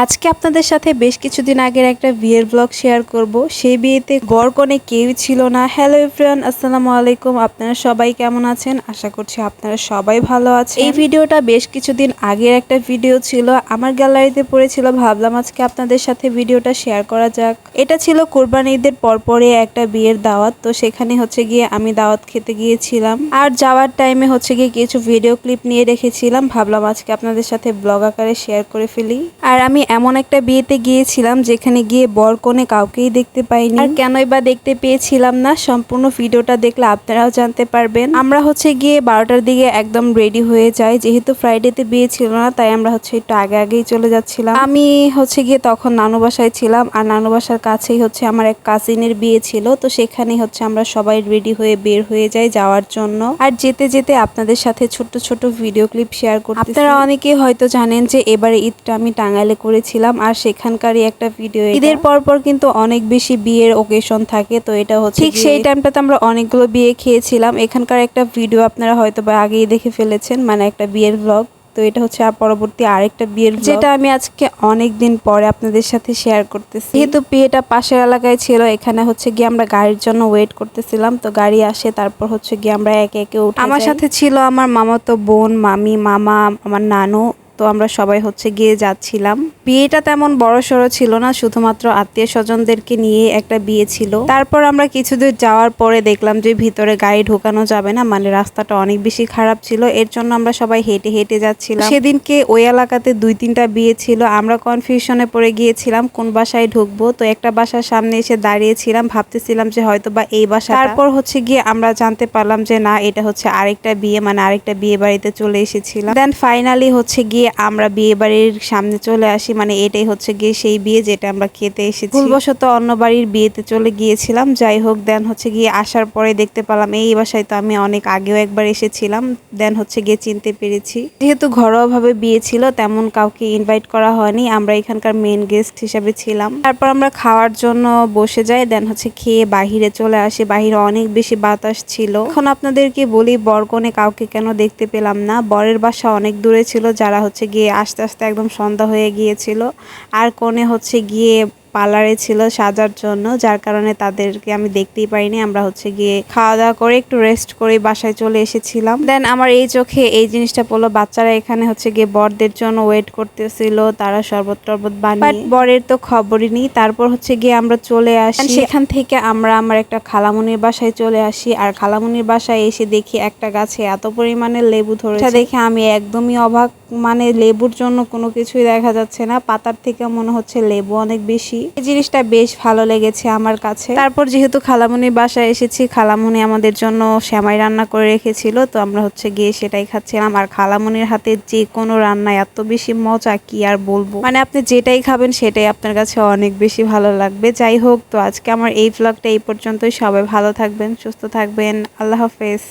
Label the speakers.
Speaker 1: আজকে আপনাদের সাথে বেশ কিছুদিন আগের একটা বিয়ের ব্লগ শেয়ার করব। সেই বিয়েতে গড় কনে কেউই ছিল না। হ্যালো এভরিওয়ান আসসালামু আলাইকুম। আপনারা সবাই কেমন আছেন? আশা করছি আপনারা সবাই ভালো আছেন। এই ভিডিওটা বেশ কিছুদিন আগের একটা ভিডিও ছিল। আমার গ্যালারিতে পড়েছিল। ভাবলাম আজকে আপনাদের সাথে ভিডিওটা শেয়ার করা যাক। এটা ছিল কোরবানি ঈদের পরপরে একটা বিয়ের দাওয়াত। তো সেখানে হচ্ছে গিয়ে আমি দাওয়াত খেতে গিয়েছিলাম। আর যাওয়ার টাইমে হচ্ছে গিয়ে কিছু ভিডিও ক্লিপ নিয়ে রেখেছিলাম। ভাবলাম আজকে আপনাদের সাথে ব্লগ আকারে শেয়ার করে ফেলি। আর আমি এমন একটা বিয়েতে গিয়েছিলাম যেখানে গিয়ে বর কনে কাউকেই দেখতে পাইনি। আর কেনই বা দেখতে পেয়েছিলাম না, সম্পূর্ণ ভিডিওটা দেখলে আপনারাও জানতে পারবেন। আমরা হচ্ছে গিয়ে বারোটার দিকে একদম রেডি হয়ে যাই। যেহেতু ফ্রাইডেতে বিয়ে ছিল না, তাই আমরা হচ্ছে একটু আগে আগেই চলে যাচ্ছিলাম। আমি হচ্ছে গিয়ে তখন নানু বাসায় ছিলাম, আর নানু বাসার কাছেই হচ্ছে আমার এক কাজিনের বিয়ে ছিল। তো সেখানে হচ্ছে আমরা সবাই রেডি হয়ে বের হয়ে যাই যাওয়ার জন্য। আর যেতে যেতে আপনাদের সাথে ছোট্ট ছোট ভিডিও ক্লিপ শেয়ার করতে আপনারা অনেকেই হয়তো জানেন যে এবারে ঈদটা আমি টাঙ্গাইলে করেছিলাম আর সেখানকারই একটা ভিডিও ঈদের পর পর কিন্তু অনেক বেশি বিয়ের ওকেশন থাকে তো এটা হচ্ছে ঠিক সেই টাইমটাতে আমরা অনেকগুলো বিয়ে খেয়েছিলাম। এখানকার একটা ভিডিও আপনারা হয়তো বা আগেই দেখে ফেলেছেন মানে একটা বিয়ের ব্লগ তো এটা হচ্ছে আর পরবর্তী আরেকটা বিয়ের যেটা আমি আজকে অনেক দিন পরে আপনাদের সাথে শেয়ার করতেছি। যেহেতু বিয়েটা পাশের এলাকায় ছিল এখানে হচ্ছে গিয়ে আমরা গাড়ির জন্য ওয়েট করতেছিলাম। তো গাড়ি আসে তারপর হচ্ছে গিয়ে আমরা একে একে উঠে আমার সাথে ছিল আমার মামাতো বোন মামি মামা আমার নানু। তো আমরা সবাই হচ্ছে গিয়ে যাচ্ছিলাম। বিয়েটা তেমন বড় সড়ো ছিল না, শুধুমাত্র আত্মীয় স্বজনদেরকে নিয়ে একটা বিয়ে ছিল। তারপর আমরা কিছু দূর যাওয়ার পরে দেখলাম যে ভিতরে গাড়ি ঢোকানো যাবে না মানে রাস্তাটা অনেক বেশি খারাপ ছিল। এর জন্য আমরা সবাই হেঁটে হেঁটে যাচ্ছিলাম। সেদিনকে ওই এলাকাতে দুই তিনটা বিয়ে ছিল। আমরা কনফিউশনে পড়ে গিয়েছিলাম, কোন বাসায় ঢুকবো? তো একটা বাসার সামনে এসে দাঁড়িয়েছিলাম, ভাবতেছিলাম যে হয়তো বা এই বাসা তারপর হচ্ছে গিয়ে আমরা জানতে পারলাম যে না, এটা হচ্ছে আরেকটা বিয়ে মানে আরেকটা বিয়ে বাড়িতে চলে এসেছিলাম। দেন ফাইনালি হচ্ছে গিয়ে আমরা বিয়ে বাড়ির সামনে চলে আসি মানে এটাই হচ্ছে গিয়ে সেই বিয়ে যেটা আমরা খেতে এসেছি। ভুলবশত অন্য বাড়ির বিয়েতে চলে গিয়েছিলাম। যাই হোক দেন হচ্ছে গিয়ে আসার পরে দেখতে পেলাম, এই বাসায় তো আমি অনেক আগেও একবার এসেছিলাম। দেন হচ্ছে গিয়ে চিনতে পেরেছি। যেহেতু ঘরোয়াভাবে বিয়ে ছিল, তেমন কাউকে ইনভাইট করা হয়নি। আমরা এখানকার মেন গেস্ট হিসাবে ছিলাম। তারপর আমরা খাওয়ার জন্য বসে যাই দেন হচ্ছে খেয়ে বাহিরে চলে আসি। বাহিরে অনেক বেশি বাতাস ছিল। এখন আপনাদেরকে বলি, বরকনে কাউকে কেন দেখতে পেলাম না? বরের বাসা অনেক দূরে ছিল, যারা হচ্ছে গিয়ে আস্তে আস্তে একদম সন্ধ্যা হয়ে গিয়েছিল। আর কোণে হচ্ছে গিয়ে পার্লারে ছিল সাজার জন্য, যার কারণে তাদেরকে আমি দেখতেই পাইনি আমরা হচ্ছে গিয়ে খাওয়া দাওয়া করে একটু রেস্ট করে বাসায় চলে এসেছিলাম। দেন আমার এই চোখে এই জিনিসটা পড়ল, বাচ্চারা এখানে হচ্ছে গিয়ে বরদের জন্য ওয়েট করতেছিল, তারা শরবত টরবত বরের তো খবরই নেই, তারপর হচ্ছে গিয়ে আমরা চলে আসি। সেখান থেকে আমরা আমার একটা খালামুনির বাসায় চলে আসি, আর খালামুনির বাসায় এসে দেখি একটা গাছে এত পরিমাণে লেবু ধরেছে। দেখে আমি একদমই অবাক মানে লেবুর জন্য কোনো কিছুই দেখা যাচ্ছে না, পাতার থেকে মনে হচ্ছে লেবু অনেক বেশি। এই জিনিসটা বেশ ভালো লেগেছে আমার কাছে। তারপর যেহেতু খালামুনির বাসায় এসেছি, খালামুনি আমাদের জন্য শ্যামাই রান্না করে রেখেছিল, তো আমরা হচ্ছে গিয়ে সেটাই খাচ্ছিলাম। আর খালামুনির হাতে যে কোনো রান্না এত বেশি মজা কি আর বলব? মানে আপনি যেটাই খাবেন সেটাই আপনার কাছে অনেক বেশি ভালো লাগবে। যাই হোক, তো আজকে আমার এই ভ্লগটা এই পর্যন্তই। সবাই ভালো থাকবেন, সুস্থ থাকবেন। আল্লাহ হাফেজ।